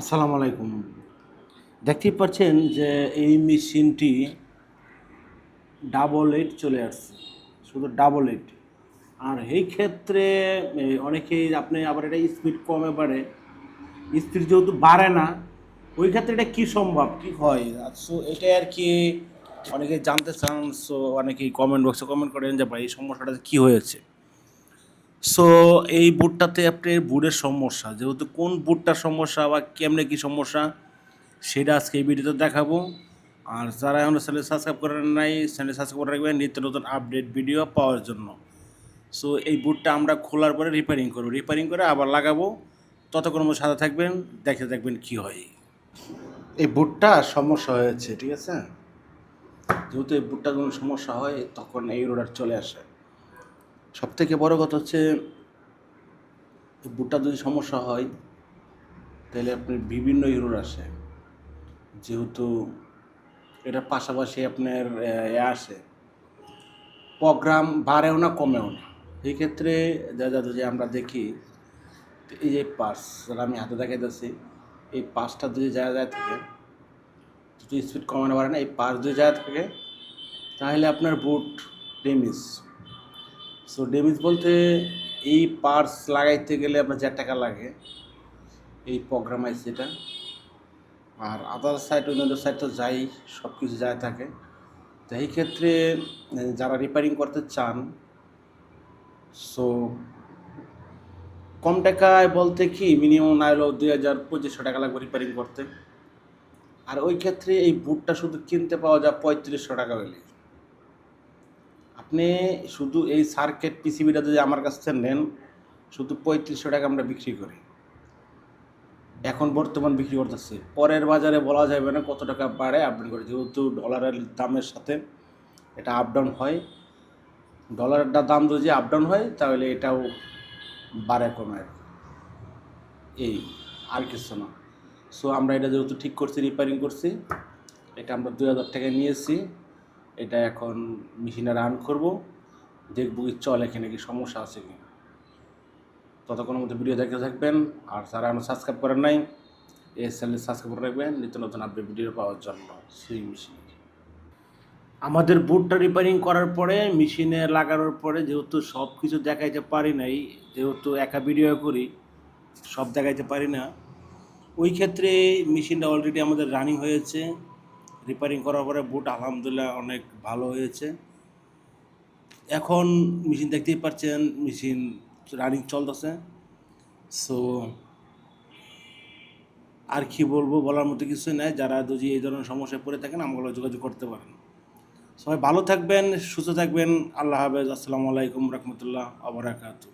আসসালামু আলাইকুম। দেখতেই পাচ্ছেন যে এই মেশিনটি ডাবল এইট চলে আসছে, শুধু ডাবল এইট আর এই ক্ষেত্রে অনেকেই আপনি আবার এটা স্পিড কমে বাড়ে স্পিড যেহেতু বাড়ে না, ওই ক্ষেত্রে এটা কী সম্ভব? কী হয়? সো এটাই আর কি অনেকে জানতে চান সো অনেকেই কমেন্ট বক্সে কমেন্ট করেন যে ভাই এই সমস্যাটা কী হয়েছে? সো এই বুটটাতে আপনার বুটের সমস্যা, যেহেতু কোন বুটটার সমস্যা বা কেমনে কী সমস্যা, সেটা আজকে এই ভিডিওতে দেখাবো। আর যারা এখনও চ্যানেল সাবস্ক্রাইব করেন নাই, চ্যানেল সাবস্ক্রাইব করে রাখবেন, নিত্য নতুন আপডেট ভিডিও পাওয়ার জন্য। সো এই বুটটা আমরা খোলার পরে রিপেয়ারিং করব। রিপেয়ারিং করে আবার লাগাবো। ততক্ষণ আমার সাথে থাকবেন, দেখে দেখবেন কী হয়। এই বুটটা সমস্যা হয়েছে, ঠিক আছে? যেহেতু এই বুটটা যখন সমস্যা হয়, তখন এই রোডার চলে আসে। সব থেকে বড় কথা হচ্ছে বুটটা যদি সমস্যা হয়, তাহলে আপনার বিভিন্ন ইউরোর আসে। যেহেতু এটার পাশাপাশি আপনার, এ আসে। প্রোগ্রাম বাড়েও না, কমেও না। এই ক্ষেত্রে যা যা যদি আমরা দেখি, এই যে পাস যেটা আমি হাতে দেখাইতেছি, এই পাসটা যদি জায়গা যায় থাকে, যদি স্পিড কমানো পারে না, এই পাস যদি জায়গা থাকে, তাহলে আপনার বুট ডেমিস সো ডেমিজ বলতে এই পার্টস লাগাইতে গেলে আপনার যে টাকা লাগে, এই প্রোগ্রাম আছে এটা আর আদার সাইড অন্যান্য সাইড তো যাই সব কিছু যায় থাকে। তো এই ক্ষেত্রে যারা রিপেয়ারিং করতে চান সো কম টাকায় বলতে কি মিনিমাম না হলেও দুই হাজার পঁচিশশো টাকা লাগবে রিপেয়ারিং করতে। আর ওই ক্ষেত্রে এই বুটটা শুধু কিনতে পাওয়া যায় পঁয়ত্রিশশো টাকা হলে। আপনি শুধু এই সার্কেট পিসিবিটা যদি আমার কাছ থেকে নেন, শুধু পঁয়ত্রিশশো টাকা আমরা বিক্রি করি। এখন বর্তমান বিক্রি করতেছি। পরের বাজারে বলা যাবে না কত টাকা বাড়ে আপডাউন করে যেহেতু ডলারের দামের সাথে এটা আপ ডাউন হয় ডলারের দাম যদি আপ ডাউন হয়, তাহলে এটাও বাড়ে, কমে। এই, আর কিছু না। সো আমরা এটা যেহেতু ঠিক করছি রিপেয়ারিং করছি, এটা আমরা দুই হাজার টাকায় নিয়েছি। এটা এখন মেশিনে রান করব, দেখব কি চলে এখানে কি সমস্যা আছে কি ততক্ষণের মধ্যে ভিডিও দেখতে থাকবেন। আর যারা আমরা সাবস্ক্রাইব করেন নাই, এই চ্যানেল সাবস্ক্রাইব করে রাখবেন, নিত্য নতুন আপডেট ভিডিও পাওয়ার জন্য। সেই মেশিন আমাদের বুটটা রিপেয়ারিং করার পরে মেশিনে লাগানোর পরে যেহেতু সব কিছু দেখাইতে পারি নাই, যেহেতু একা ভিডিও করি, সব দেখাইতে পারি না, ওই ক্ষেত্রে মেশিনটা অলরেডি আমাদের রানিং হয়েছে। রিপেয়ারিং করার পরে বুট আলহামদুলিল্লাহ অনেক ভালো হয়েছে। এখন মেশিন দেখতেই পাচ্ছেন মেশিন রানিং চলতেছে। সো আর কি বলব বলার মতো কিছু নাই। যারা যদি এই ধরনের সমস্যায় পড়ে থাকেন আমাগুলো যোগাযোগ করতে পারেন। সবাই ভালো থাকবেন, সুস্থ থাকবেন। আল্লাহ হাফেজ। আসসালামু আলাইকুম রহমতুল্লাহ আবরাকাতু